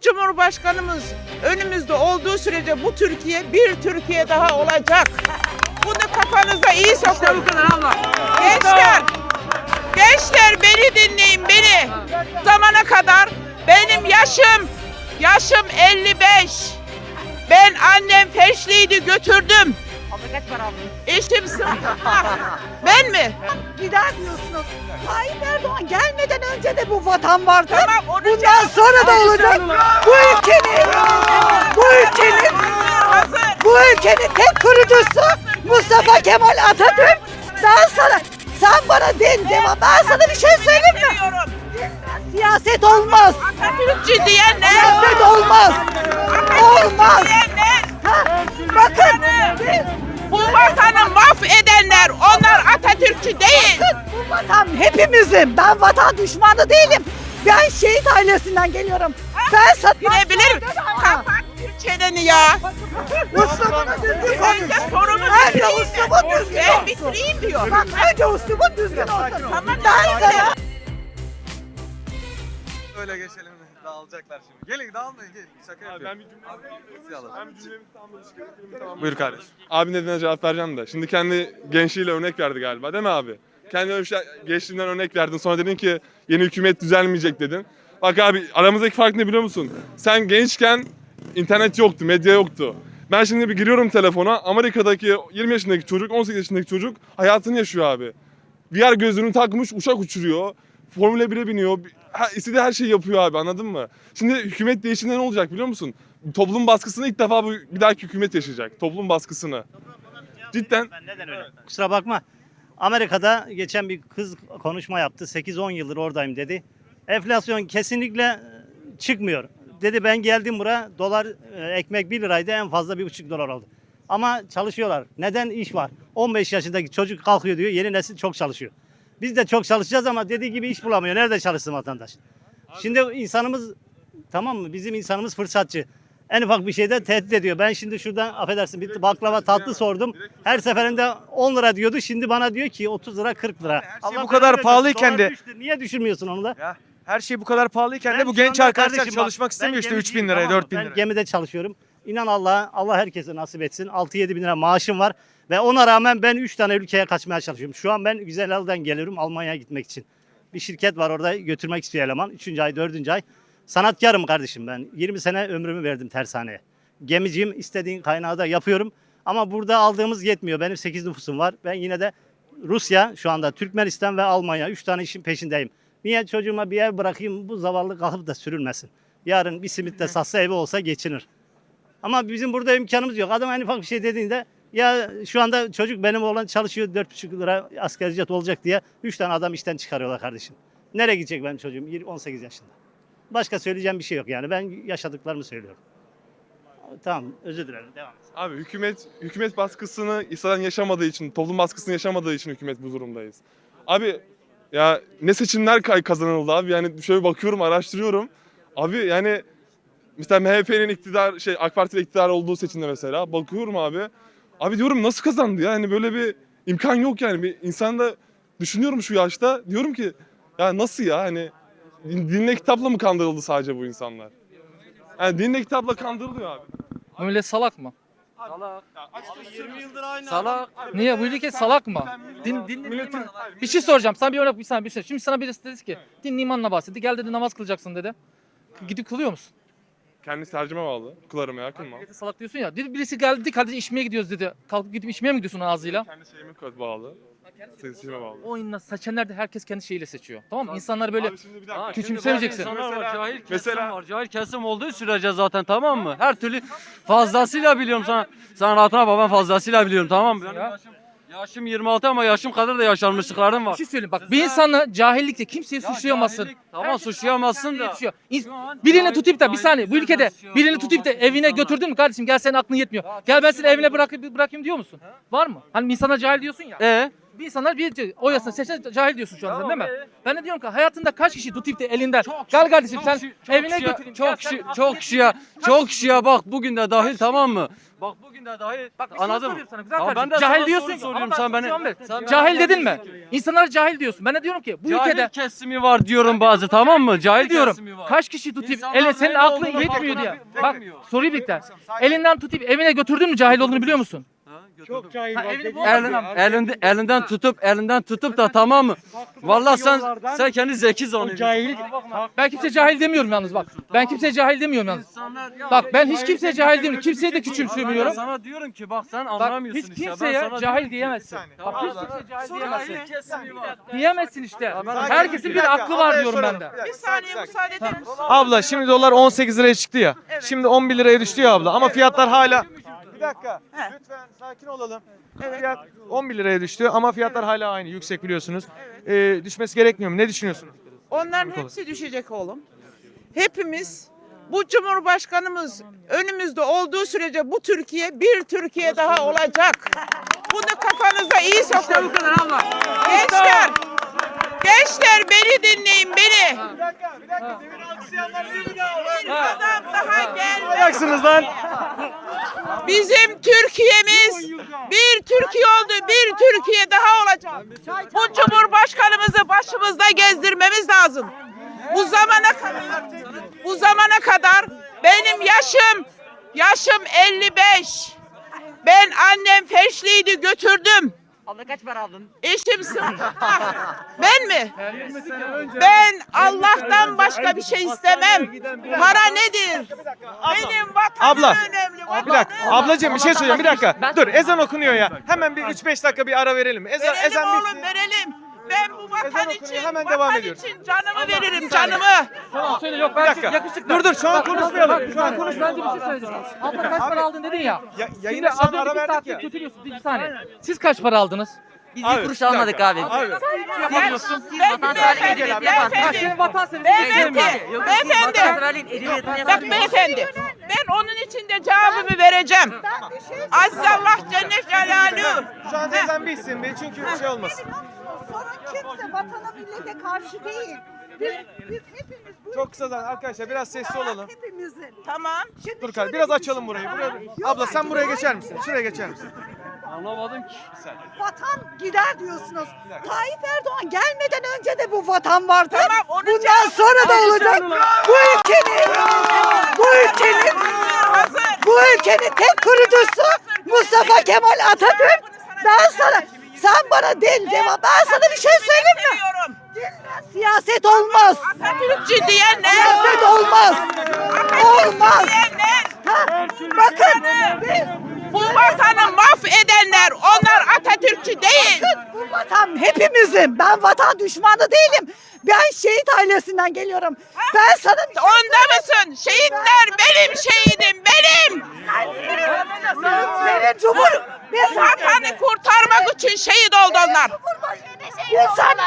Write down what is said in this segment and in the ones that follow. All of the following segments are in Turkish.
Cumhurbaşkanımız önümüzde olduğu sürece bu Türkiye bir Türkiye daha olacak. Bunu kafanıza iyi sokun. Gençler, gençler beni dinleyin beni. Zamana kadar benim yaşım, yaşım 55. Ben annem feşliydi götürdüm. Eşim sırtımda. Ben mi? Gider diyorsunuz. Tayyip Erdoğan gelmeden önce de bu vatan vardı. Tamam, onu Bundan cevap- sonra da olacak. Bu ülkenin, bu ülkenin, Hazır. bu ülkenin tek kurucusu Mustafa Kemal Atatürk. Ben sana, sen bana den cevap. Ben sana bir şey söyleyeyim mi? Biliyorum. Siyaset olmaz. Atatürkçü diyenler. Siyaset olmaz. Olmaz. Vatan hepimizin. Ben vatan düşmanı değilim. Ben şehit ailesinden geliyorum. Ben satmam. Bilebilir. Kapat bir çeneni ya. Uslubunu düzgün konuş. Önce sorumu Önce bitireyim de. uslubun düzgün Ben olsun. bitireyim diyor. Bak önce uslubun düzgün olsun. Tamam, Ben sana Öyle geçelim. Dağılacaklar şimdi. Gelin dağılmayın gelin. Şaka yapıyorum. ben bir cümle Abi, Ben bir cümlemi tamamlamışım. Tamam. Buyur kardeşim. Abi dediğine cevap vereceğim de. Şimdi kendi gençliğiyle örnek verdi galiba değil mi abi? Kendi ölmüş- gençliğinden örnek verdin. Sonra dedin ki yeni hükümet düzelmeyecek dedin. Bak abi aramızdaki fark ne biliyor musun? Sen gençken internet yoktu, medya yoktu. Ben şimdi bir giriyorum telefona. Amerika'daki 20 yaşındaki çocuk, 18 yaşındaki çocuk hayatını yaşıyor abi. VR gözlüğünü takmış, uçak uçuruyor. Formula 1'e biniyor. Ha, istediği her şeyi yapıyor abi anladın mı? Şimdi hükümet değiştiğinde ne olacak biliyor musun? Toplum baskısını ilk defa bu bir dahaki hükümet yaşayacak. Toplum baskısını. Cidden Ben neden öyle? Kusura bakma. Amerika'da geçen bir kız konuşma yaptı. 8-10 yıldır oradayım dedi. Enflasyon kesinlikle e, çıkmıyor. Dedi ben geldim buraya dolar e, ekmek 1 liraydı en fazla 1,5 dolar oldu. Ama çalışıyorlar. Neden? iş var. 15 yaşındaki çocuk kalkıyor diyor. Yeni nesil çok çalışıyor. Biz de çok çalışacağız ama dediği gibi iş bulamıyor. Nerede çalışsın vatandaş? Şimdi insanımız tamam mı? Bizim insanımız fırsatçı. En ufak bir şeyde tehdit ediyor. Ben şimdi şuradan affedersin bir baklava tatlı sordum. Her seferinde 10 lira diyordu. Şimdi bana diyor ki 30 lira 40 lira. Her şey bu kadar pahalıyken de-. Niye düşürmüyorsun onu da? Ya her şey bu kadar pahalıyken de bu genç arkadaşlar çalışmak istemiyor işte gemiciyim, 3000 liraya tamam mı? 4000 Ben liraya. gemide çalışıyorum. İnan Allah'a Allah herkese nasip etsin. 6-7 bin lira maaşım var. Ve ona rağmen ben 3 tane ülkeye kaçmaya çalışıyorum. Şu an ben Güzelhal'den geliyorum Almanya'ya gitmek için. Bir şirket var orada götürmek istiyor eleman. 3. ay 4. ay. Sanatkarım kardeşim ben. 20 sene ömrümü verdim tersaneye. Gemiciyim istediğin kaynağı da yapıyorum. Ama burada aldığımız yetmiyor. Benim 8 nüfusum var. Ben yine de Rusya şu anda Türkmenistan ve Almanya 3 tane işin peşindeyim. Niye çocuğuma bir ev bırakayım bu zavallı kalkıp da sürülmesin. Yarın bir simit de satsa evi olsa geçinir. Ama bizim burada imkanımız yok. Adam en ufak bir şey dediğinde ya şu anda çocuk benim oğlan çalışıyor 4,5 lira asgari ücret olacak diye 3 tane adam işten çıkarıyorlar kardeşim. Nereye gidecek benim çocuğum 20 18 yaşında? Başka söyleyeceğim bir şey yok yani. Ben yaşadıklarımı söylüyorum. Tamam özür dilerim. Devam abi hükümet hükümet baskısını insanlar yaşamadığı için, toplum baskısını yaşamadığı için hükümet bu durumdayız. Abi ya ne seçimler kay- kazanıldı abi yani şöyle bakıyorum, araştırıyorum. Abi yani mesela MHP'nin iktidar şey AK Parti'de iktidar olduğu seçimde mesela bakıyorum abi. Abi diyorum nasıl kazandı ya? Yani böyle bir imkan yok yani. Bir insan da düşünüyorum şu yaşta. Diyorum ki ya nasıl ya hani dinle kitapla mı kandırıldı sadece bu insanlar? Yani dinle kitapla kandırılıyor abi. Bu millet salak mı? Salak. Niye? Bu ülke salak mı? Din, din, Milletin bir şey soracağım. Sana bir örnek bir saniye bir şey. Şimdi sana birisi dedi ki din imanla bahsetti. Gel dedi namaz kılacaksın dedi. Gidip kılıyor musun? Kendisi tercüme bağlı. Kılarım ya kılmam. Millete salak diyorsun ya. Dedi birisi geldi dedi kardeşim içmeye gidiyoruz dedi. Kalkıp gidip içmeye mi gidiyorsun ağzıyla? Kendi şeyime kod bağlı. Seçime bağlı. O inna seçenler de herkes kendi şeyiyle seçiyor. Tamam mı? İnsanlar böyle Abi şimdi bir dakika. küçümsemeyeceksin. İnsanlar var, cahil kesim mesela- var. Cahil kesim olduğu sürece zaten tamam mı? Her türlü fazlasıyla biliyorum sana. Sen rahatına bak ben fazlasıyla biliyorum tamam mı? Benim Ya. yaşım, yaşım 26 ama yaşım kadar da yaşanmışlıklarım Bir var. şey söyleyeyim bak bir insanı cahillikle kimseyi Ya suçlayamazsın. cahillik- Tamam suçlayamazsın da. Yetişiyor. İns- Şu an Birini cahil- tutayım da bir saniye bu cahil ülkede birini tutayım da evine insanlar. götürdün mü kardeşim gel senin aklın yetmiyor. Gel ben seni evine bırakayım, bırakayım diyor musun? Var mı? Hani insana cahil diyorsun ya. E bir insanlar bir o yasını seçen cahil diyorsun şu anda değil mi? Ben de diyorum ki hayatında kaç kişi tutup da elinden gel kardeşim sen evine kişiye- götüreyim. Çok sen- çok kişiye, çok kişiye bak bugün de dahil tamam mı? Bak bugün de dahil. Bak bir soru Anladın mı? soruyorum sana güzel kardeşim. ben de cahil sana diyorsun soru ki, soruyorum, ama sen beni- cevap ver. sen beni Cahil dedin mi? anlayamıyorsun ki. İnsanlar cahil diyorsun. Ben de diyorum ki bu Cahil ülkede kesimi var diyorum bazı tamam mı? Cahil diyorum. kesimi var. Kaç kişi tutup İnsanlar ele senin aklın olduğunu yetmiyor farkına diye. bir- Bak bakmıyor. soruyu birlikte. Elinden tutup evine götürdün mü cahil olduğunu biliyor musun? Çok cahil Ha, var. Elin, elinde, elinden tutup elinden tutup da tamam mı? Vallahi sen sen kendi zeki zannediyorsun. Ben kimseye cahil demiyorum yalnız bak. Ben kimseye cahil demiyorum yalnız. Bak ben hiç kimseye cahil demiyorum. Kimseyi de Ben küçümsemiyorum. sana diyorum ki bak sen Bak anlamıyorsun hiç işte. Ben kimseye sana cahil diyemezsin. Bak hiç kimseye cahil diyemezsin. Diyemezsin işte. Herkesin bir aklı var diyorum ben de. Bir saniye müsaade eder misin? Abla şimdi dolar 18 liraya çıktı ya. Şimdi 11 liraya düştü ya abla ama fiyatlar hala Bir dakika. Lütfen sakin olalım. Fiyat 11 liraya düştü ama fiyatlar hala aynı. Yüksek biliyorsunuz. Ee, düşmesi gerekmiyor mu? Ne düşünüyorsunuz? Onların hepsi düşecek oğlum. Hepimiz bu Cumhurbaşkanımız önümüzde olduğu sürece bu Türkiye bir Türkiye daha olacak. Bunu kafanıza iyi sokun. Gençler, gençler beni dinleyin beni. Adam daha gelmedi. Yapacaksınız lan. Bizim Türkiye'miz bir Türkiye oldu, bir Türkiye daha olacak. Bu Cumhurbaşkanımızı başımızda gezdirmemiz lazım. Bu zamana kadar, bu zamana kadar benim yaşım, yaşım 55. Ben annem feşliydi götürdüm. Abla kaç para aldın? Eşim sı- Ben mi? Ben Allah'tan başka bir şey istemem. Para nedir? Benim vatanım Abla, önemli. Bir dakika. vatanım. Ablacığım bir şey söyleyeceğim. Bir dakika. Dur ezan okunuyor ya. Hemen bir 3-5 dakika bir ara verelim. Ezan, Verelim ezan oğlum bitsin. verelim. Ben bu vatan için, hemen vatan devam ediyoruz. için canımı veririm canımı. Tamam söyle yok ben dakika. yakışıklı. Dur dur şu an Bak, konuşmayalım. bak, Şu an bak, konuşmayalım. Ben de bir şey söyleyeceğim. Abla kaç para aldın dedin ya. Ya, yayına az önce bir saattir ya. götürüyorsun. Bir saniye. Siz kaç para aldınız? Biz Abi, bir kuruş almadık abi. Abi. Yapamıyorsun. Ben beyefendi, beyefendi. Vatan sevgisi Beyefendi, beyefendi. Bak beyefendi, ben onun için de cevabımı vereceğim. Azzallah cennet celaluhu. Şu an ezan bitsin be çünkü şey olmasın. Sorun kimse vatana millete karşı değil. Biz, biz hepimiz bu Çok kısa zaman arkadaşlar biraz sessiz olalım. hepimizin. Tamam. Şimdi Dur şöyle biraz bir açalım şey burayı. Buraya. Yok, Abla sen buraya hayır, geçer misin? Şuraya geçer misin? Anlamadım ki. Vatan gider diyorsunuz. Tayyip Erdoğan gelmeden önce de bu vatan vardı. Tamam, onu Bundan cevap- sonra da olacak. Bu ülkenin, bu ülkenin, Hazır. bu ülkenin tek kurucusu Mustafa Kemal Atatürk. Ben sana, sen bana din cevap. Ben sana bir şey söyleyeyim mi? Seviyorum. Dinle siyaset olmaz. Atatürkçü diyenler. Siyaset olmaz. Olmaz. Diyenler. Ha, Bakın biz Bu vatanı mahvedenler. Onlar değil. Bakın bu vatan hepimizin. Ben vatan düşmanı değilim. Ben şehit ailesinden geliyorum. Ben sana bir şey Onda mısın? Şehitler benim şehidim benim. Senin cumhur... Biz Vatanı kurtarmak için şehit oldu onlar. İnsan,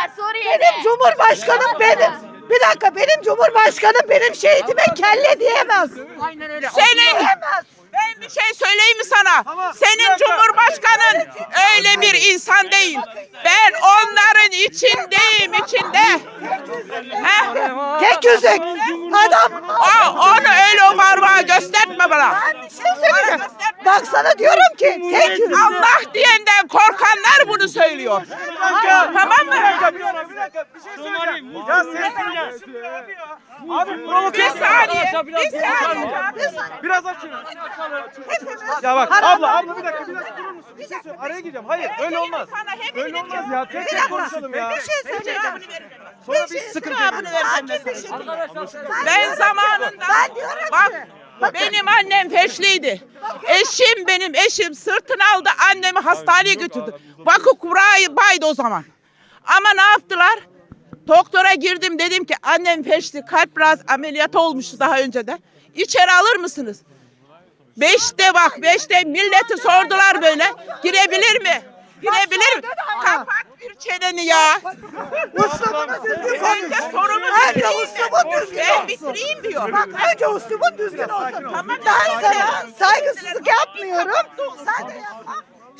benim cumhurbaşkanım benim. Bir dakika benim cumhurbaşkanım benim şehitime kelle diyemez. Aynen öyle. Senin Diyemez. Ben bir şey söyleyeyim mi sana? Tamam, bir Senin cumhurbaşkanın öyle bir insan değil. Ben onların içindeyim içinde. He? Tek yüzük. Adam. O, onu öyle o parmağı gösterme bana. Ben bir şey söyleyeceğim. Bak sana diyorum ki tek. Allah diyenden korkanlar bunu söylüyor. Tamam mı? Bir dakika, bir şey söyleyeceğim. Ya ses Abi provoke Bir saniye. Bir saniye. Biraz açın. Ya bak abla abla bir dakika bir dakika durur musun? Bir şey söyle. Araya gireceğim. Hayır öyle olmaz. Öyle olmaz ya. Tek tek konuşalım ya. Bir şey söyleyeceğim. Sonra Bir şey sıkıntı ben zamanında Ben diyorum ki-. Benim annem feşliydi. Eşim benim eşim sırtını aldı annemi hastaneye götürdü. Vakıf baydı o zaman. Ama ne yaptılar? Doktora girdim dedim ki annem feşli kalp raz ameliyatı olmuştu daha önce de. İçeri alır mısınız? Beşte bak beşte milleti sordular böyle. Girebilir mi? Girebilir mi? Kapat bir çeneni ya. Uslubunu düzgün konuş. Önce sorumu Önce bitireyim. uslubun düzgün Ben olsun. bitireyim diyor. Bak önce uslubun düzgün olsun. Ben sana saygısızlık yapmıyorum. Sen de yapma.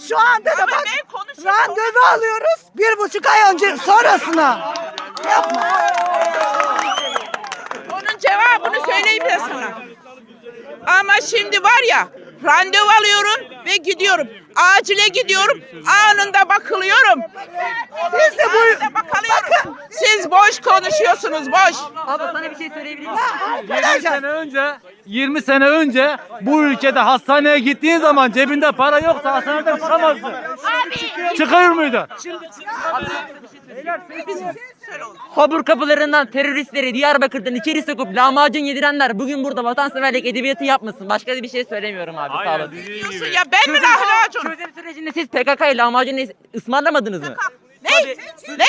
Şu anda da Ama bak ben konuşuyorum. randevu alıyoruz bir buçuk ay önce sonrasına. Yapma. Onun cevabını söyleyeyim ben sana. Ama şimdi var ya randevu alıyorum ve gidiyorum. Acile gidiyorum. Anında bakılıyorum. Biz de bu bakılıyorum. Siz boş konuşuyorsunuz boş. Abla sana bir şey söyleyebilir miyim? 20 sene önce 20 sene önce bu ülkede hastaneye gittiğin zaman cebinde para yoksa hastaneden çıkamazdın. Çıkıyor muydu? Habur kapılarından teröristleri Diyarbakır'dan içeri sokup lahmacun yedirenler bugün burada vatanseverlik edebiyatı yapmasın. Başka da bir şey söylemiyorum abi sağ olun. Diyorsun ya ben mi lahmacun? Çözüm sürecinde siz PKK'yı lahmacun ısmarlamadınız mı? Ne? Ne?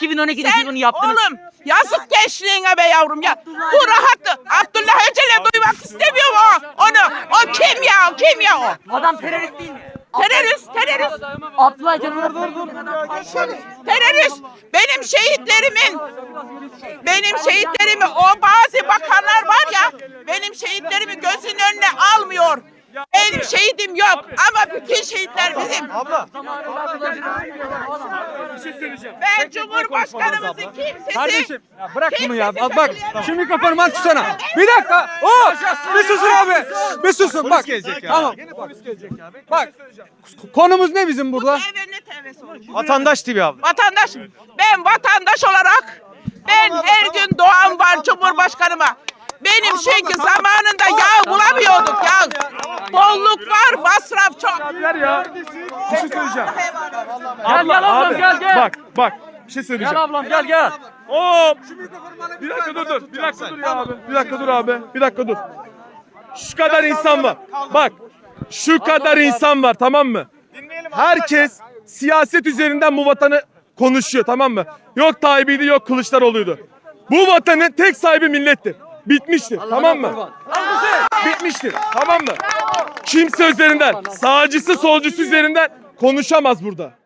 2012'de siz bunu yaptınız. Oğlum yazık gençliğine be yavrum ya. Bu rahattı. Abdullah Öcalan duymak istemiyorum o. Onu. O kim ya? O kim ya o? Adam terörist değil mi? Terörist, terörist. Abdullah Can'ın Terörist. Benim şehitlerimin benim şehitlerimi o bazı bakanlar var ya benim şehitlerimi gözünün önüne almıyor. Benim şehidim yok ama bütün şehitler bizim. Abla. Ben Cumhurbaşkanımızın kimsesi. Kardeşim ya bırak bunu ya. Al bak şu mikrofonu bana tutsana. Bir dakika. Oo! Bir susun abi. Bir susun bak. gelecek ya. Tamam. Bak. Konumuz ne bizim burada? Vatandaş TV abla. Vatandaş. Ben vatandaş olarak ben her gün doğan var Cumhurbaşkanıma. Benim çünkü zamanında yağ bulamıyorduk ya. Bolluk var, masraf çok. Ver ya. Bir şey söyleyeceğim. Gel gel ablam gel gel. Bak bak. Bir şey söyleyeceğim. Gel ablam gel gel. Hop. Bir dakika dur dur. Bir dakika dur ya abi. Bir dakika dur abi. Bir dakika dur. Şu kadar insan var. Bak. Şu kadar insan var tamam mı? Herkes siyaset üzerinden bu vatanı konuşuyor tamam mı? Yok Tayyip'iydi yok Kılıçdaroğlu'ydu. Bu vatanın tek sahibi millettir. Bitmiştir tamam mı? Bitmiştir tamam mı? Kimse üzerinden sağcısı solcusu üzerinden konuşamaz burada.